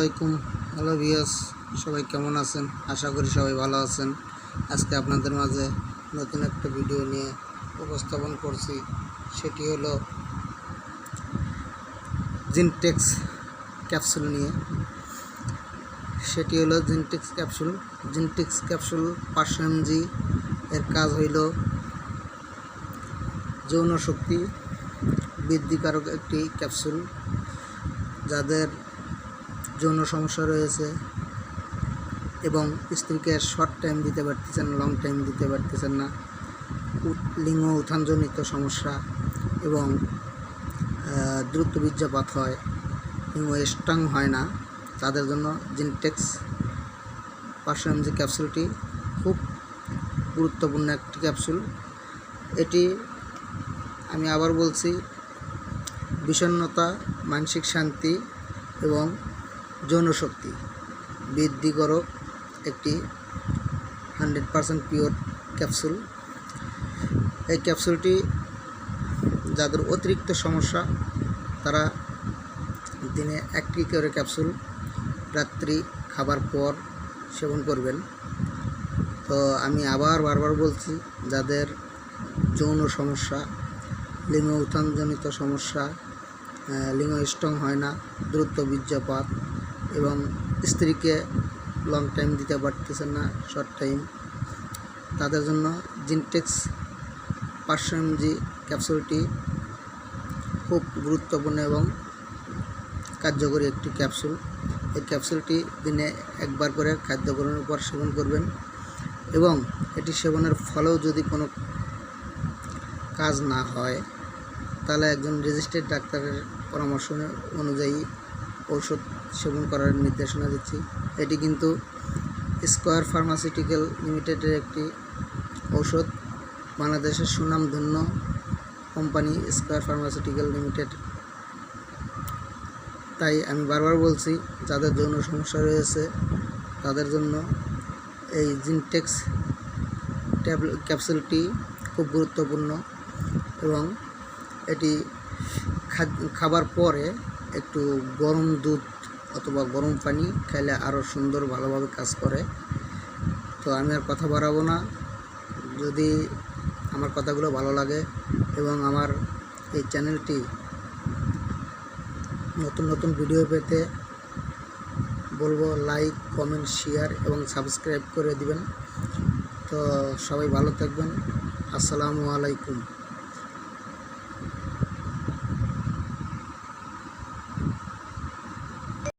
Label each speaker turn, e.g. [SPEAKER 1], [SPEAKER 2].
[SPEAKER 1] আলাইকুম। হ্যালো ভিয়াস সবাই কেমন আছেন? আশা করি সবাই ভালো আছেন। আজকে আপনাদের মাঝে নতুন একটা ভিডিও নিয়ে উপস্থাপন করছি। সেটি হলো জিনটেক্স ক্যাপসুল নিয়ে। সেটি হলো জিনটেক্স ক্যাপসুল জিনটেক্স ক্যাপসুল পাঁচশো এমজি এর কাজ হইল যৌন শক্তি বৃদ্ধিকারক একটি ক্যাপসুল যাদের যৌন সমস্যা রয়েছে এবং স্ত্রীকে শর্ট টাইম দিতে পারতেছেন লং টাইম দিতে পারতেছেন না। লিঙ্গ উত্থানজনিত সমস্যা এবং দ্রুত বীর্যপাত হয়, লিঙ্গ স্ট্রং হয় না। তাদের জন্য জিনটেক্স পাঁচশো ক্যাপসুলটি খুব গুরুত্বপূর্ণ একটি ক্যাপসুল। এটি আমি আবার বলছি বিষণ্ণতা, মানসিক শান্তি এবং যৌনশক্তি বৃদ্ধিকরক একটি হান্ড্রেড পারসেন্ট পিওর ক্যাপসুল। এই ক্যাপসুলটি যাদের অতিরিক্ত সমস্যা, তারা দিনে একটি করে ক্যাপসুল রাত্রি খাবার পর সেবন করবেন। তো আমি আবার বারবার বলছি, যাদের যৌন সমস্যা লিঙ্গ উত্থানজনিত সমস্যা লিঙ্গ স্ট্রং হয় না, দ্রুত বীর্যপাত এবং স্ত্রীকে লং টাইম দিতে পারতেছেন না শর্ট টাইম তাদের জন্য জিনটেক্স পাঁচশো এমজি ক্যাপসুলটি খুব গুরুত্বপূর্ণ এবং কার্যকরী একটি ক্যাপসুল এই ক্যাপসুলটি দিনে একবার করে খাদ্য গ্রহণের পর সেবন করবেন এবং এটি সেবনের ফলেও যদি কোনো কাজ না হয়, তাহলে একজন রেজিস্টার্ড ডাক্তারের পরামর্শ অনুযায়ী ঔষধ সেবন করার নির্দেশনা দিচ্ছি। এটি কিন্তু স্কোয়ার ফার্মাসিউটিক্যাল লিমিটেডের একটি ঔষধ। বাংলাদেশের সুনামধন্য কোম্পানি স্কোয়ার ফার্মাসিউটিক্যাল লিমিটেড। তাই আমি বারবার বলছি, যাদের যৌন সমস্যা রয়েছে, তাদের জন্য এই জিনটেক্স ট্যাবলেট ক্যাপসুলটি খুব গুরুত্বপূর্ণ এবং এটি খাবার পরে একটু গরম দুধ অথবা গরম পানি খাইলে আরও সুন্দর ভালোভাবে কাজ করে। তো আমি আর কথা বাড়াবো না। যদি আমার কথাগুলো ভালো লাগে এবং আমার এই চ্যানেলটি নতুন নতুন ভিডিও পেতে বলব লাইক, কমেন্ট, শেয়ার এবং সাবস্ক্রাইব করে দিবেন। তো সবাই ভালো থাকবেন। আসসালামু আলাইকুম।